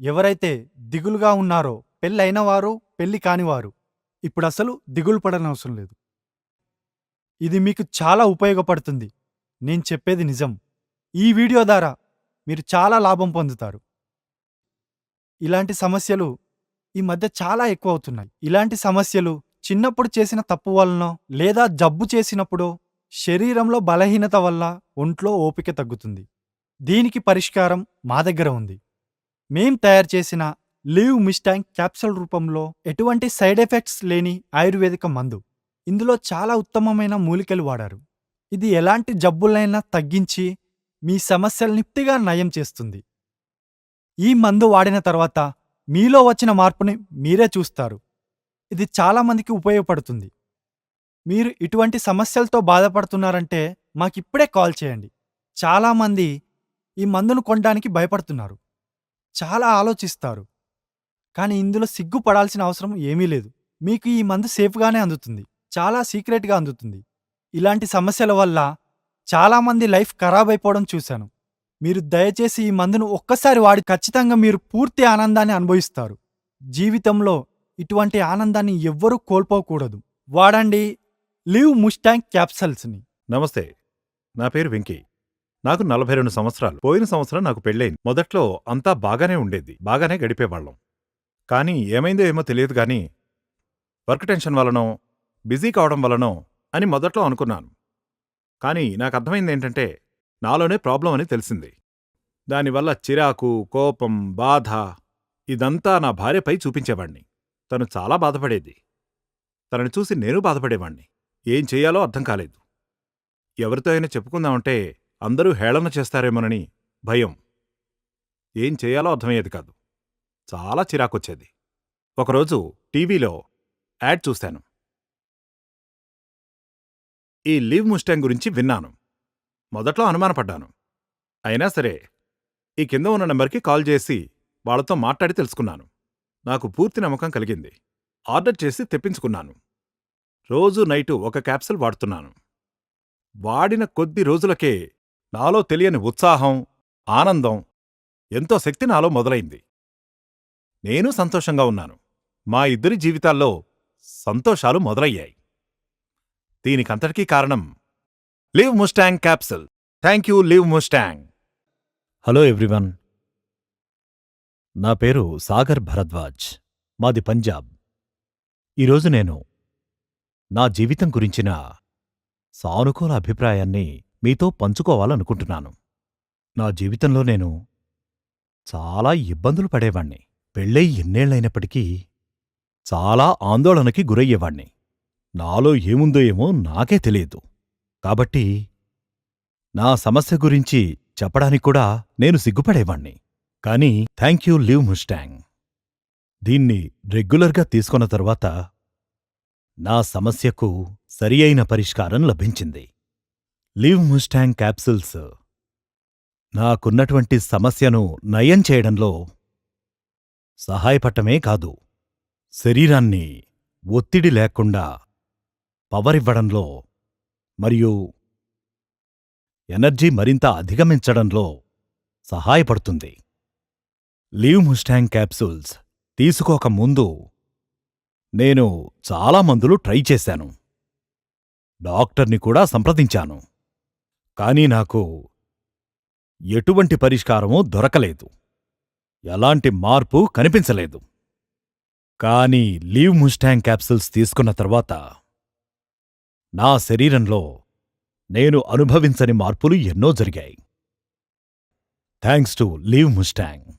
ఎవరైతే దిగులుగా ఉన్నారో పెళ్ళైన వారు పెళ్ళి కానివారు ఇప్పుడు అసలు దిగులు పడనవసరం లేదు. ఇది మీకు చాలా ఉపయోగపడుతుంది. నేను చెప్పేది నిజం. ఈ వీడియో ద్వారా మీరు చాలా లాభం పొందుతారు. ఇలాంటి సమస్యలు ఈ మధ్య చాలా ఎక్కువ అవుతున్నాయి ఇలాంటి సమస్యలు చిన్నప్పుడు చేసిన తప్పు వలనో లేదా జబ్బు చేసినప్పుడో శరీరంలో బలహీనత వల్ల ఒంట్లో ఓపిక తగ్గుతుంది. దీనికి పరిష్కారం మా దగ్గర ఉంది. మేం తయారు చేసిన లీవ్ మిస్టాంగ్ క్యాప్సూల్ రూపంలో ఎటువంటి సైడ్ ఎఫెక్ట్స్ లేని ఆయుర్వేదిక మందు. ఇందులో చాలా ఉత్తమమైన మూలికలు వాడారు. ఇది ఎలాంటి జబ్బులైనా తగ్గించి మీ సమస్యలు నిప్తిగా నయం చేస్తుంది. ఈ మందు వాడిన తర్వాత మీలో వచ్చిన మార్పుని మీరే చూస్తారు. ఇది చాలామందికి ఉపయోగపడుతుంది. మీరు ఇటువంటి సమస్యలతో బాధపడుతున్నారంటే మాకిప్పుడే కాల్ చేయండి. చాలామంది ఈ మందును కొనడానికి భయపడుతున్నారు. చాలా ఆలోచిస్తారు. కానీ ఇందులో సిగ్గుపడాల్సిన అవసరం ఏమీ లేదు. మీకు ఈ మందు సేఫ్గానే అందుతుంది. చాలా సీక్రెట్గా అందుతుంది. ఇలాంటి సమస్యల వల్ల చాలామంది లైఫ్ ఖరాబ్ అయిపోవడం చూశాను. మీరు దయచేసి ఈ మందును ఒక్కసారి వాడి ఖచ్చితంగా మీరు పూర్తి ఆనందాన్ని అనుభవిస్తారు. జీవితంలో ఇటువంటి ఆనందాన్ని ఎవ్వరూ కోల్పోకూడదు. వాడండి లివ్ ముస్టాంగ్ క్యాప్సల్స్ని. నమస్తే. నా పేరు వెంకీ. నాకు నలభై రెండు సంవత్సరాలు. పోయిన సంవత్సరం నాకు పెళ్ళైంది మొదట్లో అంతా బాగానే ఉండేది. బాగానే గడిపేవాళ్ళం. కానీ ఏమైందో ఏమో తెలియదు కానీ వర్క్ టెన్షన్ వలనో బిజీ కావడం వలనో అని మొదట్లో అనుకున్నాను. కానీ నాకు అర్థమైంది ఏంటంటే నాలోనే ప్రాబ్లం అని తెలిసింది. దానివల్ల చిరాకు కోపం బాధ ఇదంతా నా భార్యపై చూపించేవాణ్ణి. తను చాలా బాధపడేది. తనని చూసి నేను బాధపడేవాణ్ణి. ఏం చేయాలో అర్థం కాలేదు. ఎవరితో అయినా చెప్పుకుందామంటే అందరూ హేళన చేస్తారేమోనని భయం. ఏం చేయాలో అర్థమయ్యేది కాదు. చాలా చిరాకొచ్చేది. ఒకరోజు టీవీలో యాడ్ చూశాను. ఈ లివ్ ముస్టాంగ్ గురించి విన్నాను. మొదట్లో అనుమానపడ్డాను. అయినా సరే ఈ కింద ఉన్న నెంబర్కి కాల్ చేసి వాళ్ళతో మాట్లాడి తెలుసుకున్నాను. నాకు పూర్తి నమ్మకం కలిగింది. ఆర్డర్ చేసి తెప్పించుకున్నాను. రోజు నైటు ఒక క్యాప్సూల్ వాడుతున్నాను. వాడిన కొద్ది రోజులకే నాలో తెలియని ఉత్సాహం ఆనందం ఎంతో శక్తి నాలో మొదలైంది. నేను సంతోషంగా ఉన్నాను. మా ఇద్దరి జీవితాల్లో సంతోషాలు మొదలయ్యాయి. దీనికంతటికీ కారణం Liv Mustang capsule. Thank you Liv Mustang. Hello everyone. నా పేరు సాగర్ భరద్వాజ్. మాది పంజాబ్. ఈరోజు నేను నా జీవితం గురించిన సానుకూల అభిప్రాయాన్ని మీతో పంచుకోవాలనుకుంటున్నాను. నా జీవితంలో నేను చాలా ఇబ్బందులు పడేవాణ్ణి. పెళ్ళై ఎన్నేళ్ళైనప్పటికీ చాలా ఆందోళనకి గురయ్యేవాణ్ణి. నాలో ఏముందో ఏమో నాకే తెలియదు. కాబట్టి నా సమస్య గురించి చెప్పడానికి కూడా నేను సిగ్గుపడేవాణ్ణి. కానీ థ్యాంక్ యూ లివ్ ముస్టాంగ్ దీన్ని రెగ్యులర్గా తీసుకున్న తర్వాత నా సమస్యకు సరి అయిన పరిష్కారం లభించింది. లివ్ ముస్టాంగ్ క్యాప్సిల్స్ నాకున్నటువంటి సమస్యను నయం చేయడంలో సహాయపడటమే కాదు శరీరాన్ని ఒత్తిడి లేకుండా పవరివ్వడంలో మరియు ఎనర్జీ మరింత అధిగమించడంలో సహాయపడుతుంది. లీవ్ ముస్టాంగ్ క్యాప్సూల్స్ తీసుకోక ముందు నేను చాలా మందులు ట్రై చేశాను. డాక్టర్ని కూడా సంప్రదించాను. కానీ నాకు ఎటువంటి పరిష్కారమూ దొరకలేదు. ఎలాంటి మార్పు కనిపించలేదు. కానీ లీవ్ ముస్టాంగ్ క్యాప్సిల్స్ తీసుకున్న తర్వాత నా శరీరంలో నేను అనుభవించని మార్పులు ఎన్నో జరిగాయి. Thanks to leave Mustang